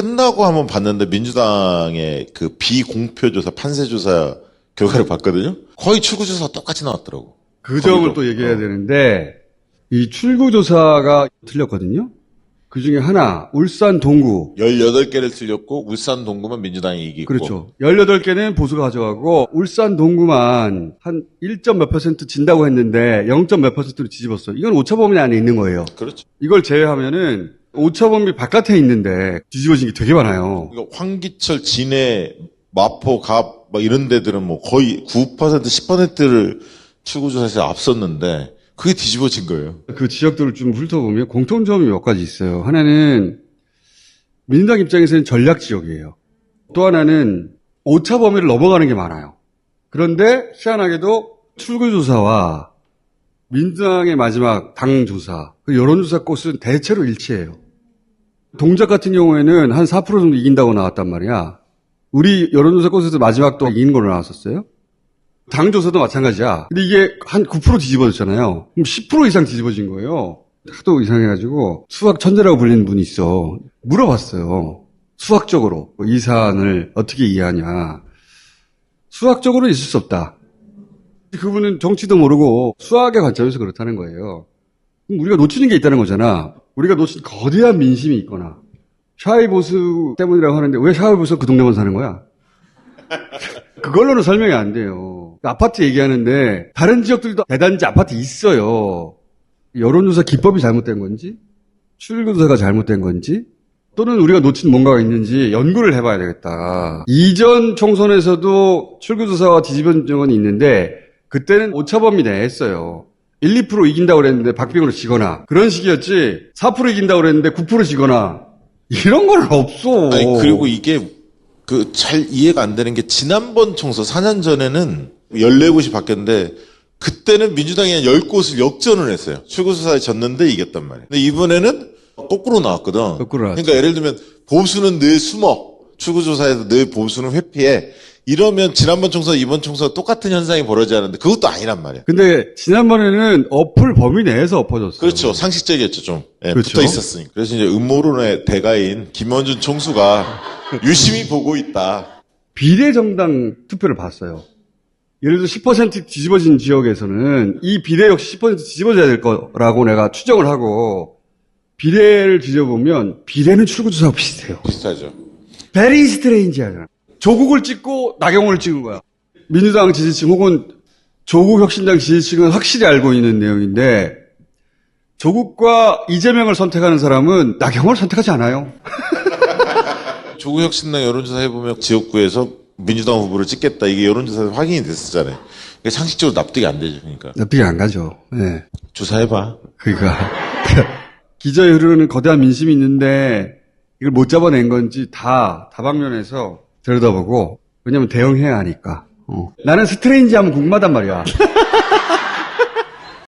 끝나고 한번 봤는데 민주당의 그 비공표조사 판세조사 결과를 봤거든요. 거의 출구조사 똑같이 나왔더라고. 그 점을. 또 얘기해야 어. 되는데 이 출구조사가 틀렸거든요. 그 중에 하나 울산 동구 18개를 틀렸고 울산 동구만 민주당이 이기고 그렇죠. 18개는 보수가 가져가고 울산 동구만 한 1점 몇 퍼센트 진다고 했는데 0점 몇 퍼센트로 뒤집었어요. 이건 오차 범위 안에 있는 거예요. 그렇죠. 이걸 제외하면은 오차범위 바깥에 있는데 뒤집어진 게 되게 많아요. 그러니까 황기철, 진해, 마포, 갑, 막 이런 데들은 뭐 거의 9% 10%를 출구조사에서 앞섰는데 그게 뒤집어진 거예요. 그 지역들을 좀 훑어보면 공통점이 몇 가지 있어요. 하나는 민주당 입장에서는 전략 지역이에요. 또 하나는 오차 범위를 넘어가는 게 많아요. 그런데 희한하게도 출구조사와 민주당의 마지막 당조사, 그 여론조사 꽃은 대체로 일치해요. 동작 같은 경우에는 한 4% 정도 이긴다고 나왔단 말이야. 우리 여론조사 꽃에서 마지막 또 이긴 걸로 나왔었어요. 당조사도 마찬가지야. 근데 이게 한 9% 뒤집어졌잖아요. 그럼 10% 이상 뒤집어진 거예요. 하도 이상해가지고 수학 천재라고 불리는 분이 있어. 물어봤어요. 수학적으로 이 사안을 어떻게 이해하냐. 수학적으로 있을 수 없다. 그분은 정치도 모르고 수학의 관점에서 그렇다는 거예요. 우리가 놓치는 게 있다는 거잖아. 우리가 놓친 거대한 민심이 있거나 샤이 보수 때문이라고 하는데 왜 샤이 보수가 그 동네만 사는 거야? 그걸로는 설명이 안 돼요. 아파트 얘기하는데 다른 지역들도 대단지 아파트 있어요. 여론조사 기법이 잘못된 건지 출구조사가 잘못된 건지 또는 우리가 놓친 뭔가가 있는지 연구를 해봐야 되겠다. 이전 총선에서도 출구조사와 뒤집은 적은 있는데 그때는 오차범위 내에 했어요. 1, 2% 이긴다고 그랬는데 박빙으로 지거나 그런 식이었지 4% 이긴다고 그랬는데 9% 지거나 이런 건 없어. 아니 그리고 이게 그 잘 이해가 안 되는 게 지난번 총선 4년 전에는 14곳이 바뀌었는데 그때는 민주당이 한 10곳을 역전을 했어요. 출구조사에 졌는데 이겼단 말이에요. 근데 이번에는 거꾸로 나왔거든. 거꾸로 나왔죠. 그러니까 예를 들면 보수는 늘 숨어. 출구조사에서 늘 보수는 회피해. 이러면 지난번 총선, 이번 총선 똑같은 현상이 벌어지지 않는데 그것도 아니란 말이에요. 근데 지난번에는 어플 범위 내에서 엎어졌어요. 그렇죠. 상식적이었죠, 좀. 예, 그렇죠. 붙어 있었으니까. 그래서 이제 음모론의 대가인 김원준 총수가 유심히 보고 있다. 비례정당 투표를 봤어요. 예를 들어 10% 뒤집어진 지역에서는 이 비례 역시 10% 뒤집어져야 될 거라고 내가 추정을 하고 비례를 뒤져보면 비례는 출구조사하고 비슷해요. 비슷하죠. 베리 스트레인지 하잖아. 조국을 찍고 나경원을 찍은 거야. 민주당 지지층 혹은 조국 혁신당 지지층은 확실히 알고 있는 내용인데 조국과 이재명을 선택하는 사람은 나경원을 선택하지 않아요. 조국 혁신당 여론조사 해보면 지역구에서 민주당 후보를 찍겠다. 이게 여론조사에서 확인이 됐었잖아요. 이게 상식적으로 납득이 안 되죠. 그러니까. 납득이 안 가죠. 네. 조사해봐. 그러니까 기저에 흐르는 거대한 민심이 있는데 이걸 못 잡아낸 건지 다 다방면에서 들여다보고 왜냐면 대응해야 하니까 어. 나는 스트레인지 하면 궁금하단 말이야